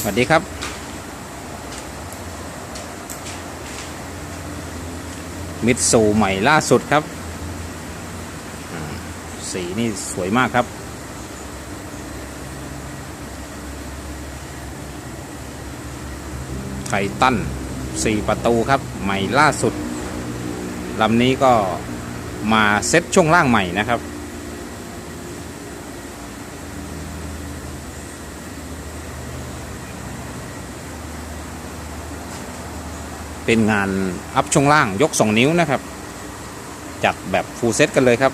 สวัสดีครับ มิตซูใหม่ล่าสุดครับ สีนี่สวยมากครับ ไททันสี่ประตูครับ ใหม่ล่าสุดลำนี้ก็มาเซ็ตช่วงล่างใหม่นะครับ เป็นงานอัพช่วงล่างยก 2 นิ้วนะครับ จัดแบบฟูลเซ็ตกันเลยครับ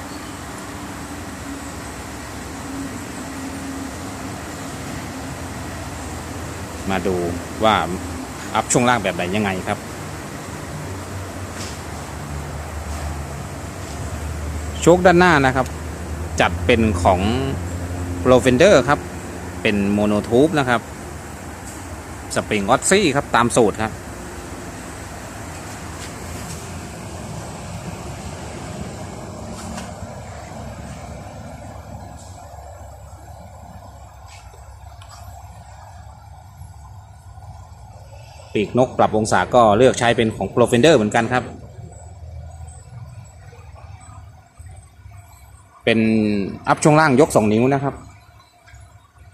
มาดูว่าอัพช่วงล่างแบบไหนยังไงครับ โชคด้านหน้านะครับ จัดเป็นของ p r o f e n d e r ครับ เป็นโมโนทูบนะครับ สปริงออตซี่ครับ ตามสูตรครับ ปีกนกปรับองศาก็เลือกใช้เป็นของ p r o f e n d e r เหมือนกันครับ เป็นอัพช่วงล่างยก 2 นิ้วนะครับ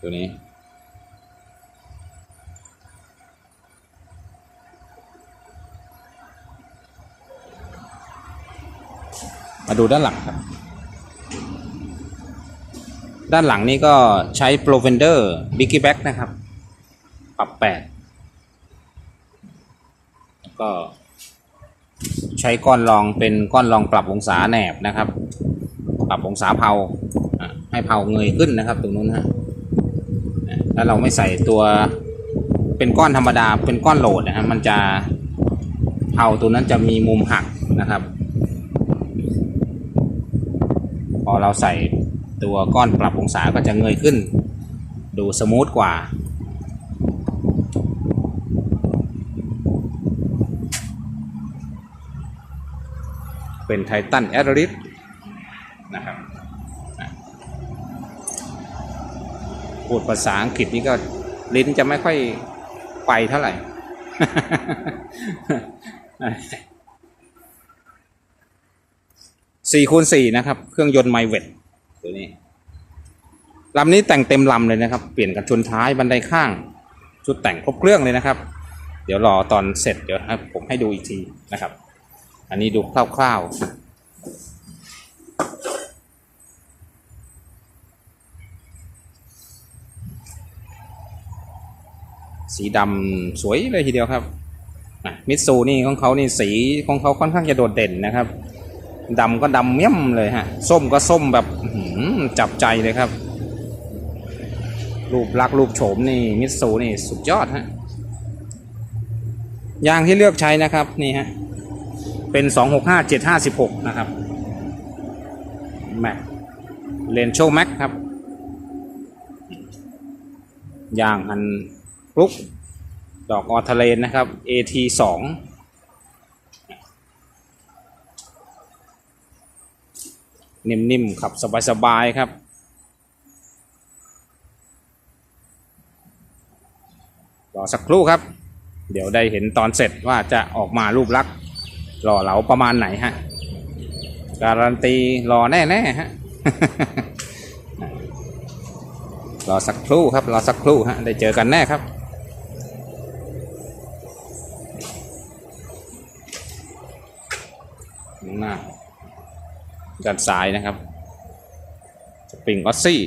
ตัวนี้ มาดูด้านหลังครับ ด้านหลังนี่ก็ใช้ p r o f e n d e r Biggie Back นะครับ ปรับ8แล้ว ก็ใช้ก้อนรองเป็นก้อนรองปรับองศาแหนบนะครับ ปรับองศาเผาให้เผาเงยขึ้นนะครับ ตรงนู้นฮะอะถ้าเราไม่ใส่ตัวเป็นก้อนธรรมดาเป็นก้อนโหลดนะฮะมันจะเผาตัวนั้นจะมีมุมหักนะครับ พอเราใส่ตัวก้อนปรับองศาก็จะเงยขึ้น ดูสมูทกว่า เป็นไททันแอดริสนะครับพูดภาษาอังกฤษนี่ก็ลิ้นจะไม่ค่อยไปเท่าไหร่ สี่คูณสี่นะครับ เครื่องยนต์ไมเวทตัวนี้ลำนี้แต่งเต็มลำเลยนะครับ เปลี่ยนกันชนท้ายบันไดข้าง ชุดแต่งครบเครื่องเลยนะครับ เดี๋ยวรอตอนเสร็จเดี๋ยวให้ผมให้ดูอีกทีนะครับ อันนี้ดูคร่าวๆ สีดำสวยเลยทีเดียวครับมิตซูนี่ของเขานี่สีของเขาค่อนข้างจะโดดเด่นนะครับดำก็ดำเมี่ยมเลยฮะ ส้มก็ส้มแบบจับใจเลยครับ รูปลักษ์รูปโฉมนี่มิตซูนี่สุดยอดฮะยางที่เลือกใช้นะครับนี่ฮะ เป็น265 756นะครับแม็กเลนโชแม็กครับยางอันฟลุก ดอกออทะเลนนะครับ AT 2นิ่มๆขับสบายๆครับรอสักครู่ครับ เดี๋ยวได้เห็นตอนเสร็จว่าจะออกมารูปลักษณ์ หล่อเหลาประมาณไหนฮะ การันตีรอแน่ๆฮะรอสักครู่ครับรอสักครู่ฮะได้เจอกันแน่ครับ หน้าด้านซ้ายนะครับ สปริงออสซี่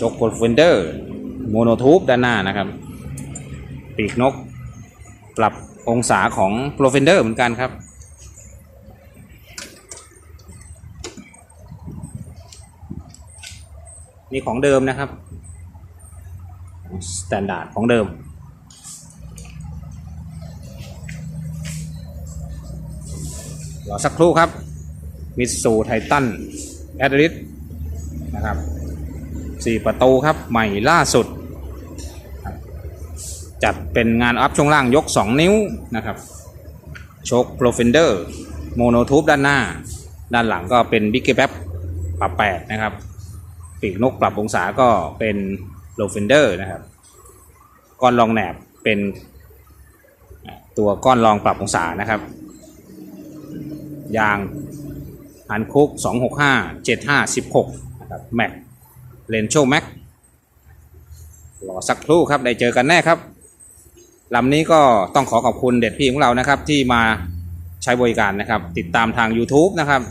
ชกโกลเฟนเดอร์ โมโนทูบด้านหน้านะครับ ปีกนก ปรับองศาของโปรเฟนเดอร์เหมือนกันครับ นี่ของเดิมนะครับสแตนดาร์ดของเดิมรอสักครู่ครับมิตซูไททันแอดริสนะครับ สี่ประตูครับใหม่ล่าสุด จัดเป็นงานอัพช่วงล่างยก 2 นิ้วนะครับโชคโปรเฟนเดอร์โมโนทูบด้านหน้า ด้านหลังก็เป็นบิ๊กเกแป๊บปรับแปดนะครับ ปีกนกปรับองศาก็เป็นโลเฟนเดอร์นะครับ ก้อนรองแหนบเป็นตัวก้อนรองปรับองศานะครับ ยางฮันคุก 265 75 16 นะครับ แม็ก เลนโชแม็กรอสักครู่ครับได้เจอกันแน่ครับลำนี้ก็ต้องขอขอบคุณเด็ดพี่ของเรานะครับ ที่มาใช้บริการนะครับ ติดตามทาง YouTube นะครับ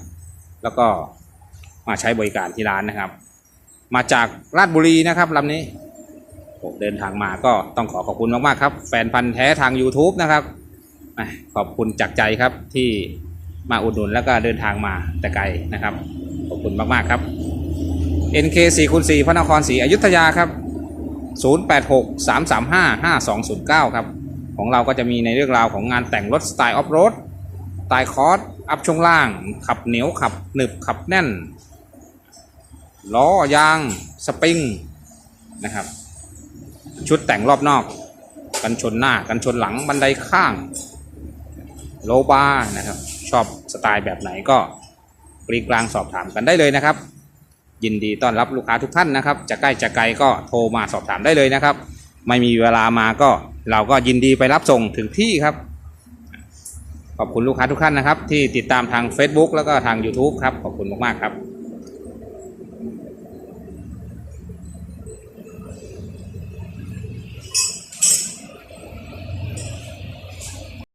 แล้วก็มาใช้บริการที่ร้านนะครับ มาจากราชบุรีนะครับลำนี้ผมเดินทางมาก็ต้องขอขอบคุณมาก ๆ ครับ แฟนพันธ์แท้ทาง YouTube นะครับขอบคุณจากใจครับที่มาอุดหนุนแล้วก็เดินทางมาแต่ไกลนะครับ ขอบคุณมาก ๆ ครับ NK 4คูณ4พระนครศรีอยุธยาครับ 086 335 5209 ครับ ของเราก็จะมีในเรื่องราวของงานแต่งรถสไตล์ออฟโรดสไตล์คอร์สอัพช่วงล่าง ขับเหนียวขับหนึบขับแน่น ล้อยาง สปริง นะครับ ชุดแต่งรอบนอก กันชนหน้า กันชนหลังบันไดข้าง โลบาร์นะครับ ชอบสไตล์แบบไหนก็กรีกลางสอบถามกันได้เลยนะครับ ยินดีต้อนรับลูกค้าทุกท่านนะครับจะใกล้จะไกลก็โทรมาสอบถามได้เลยนะครับ ไม่มีเวลามาก็เราก็ยินดีไปรับส่งถึงที่ครับ ขอบคุณลูกค้าทุกท่านนะครับ ที่ติดตามทาง Facebook แล้วก็ทาง YouTube ครับขอบคุณมากๆครับ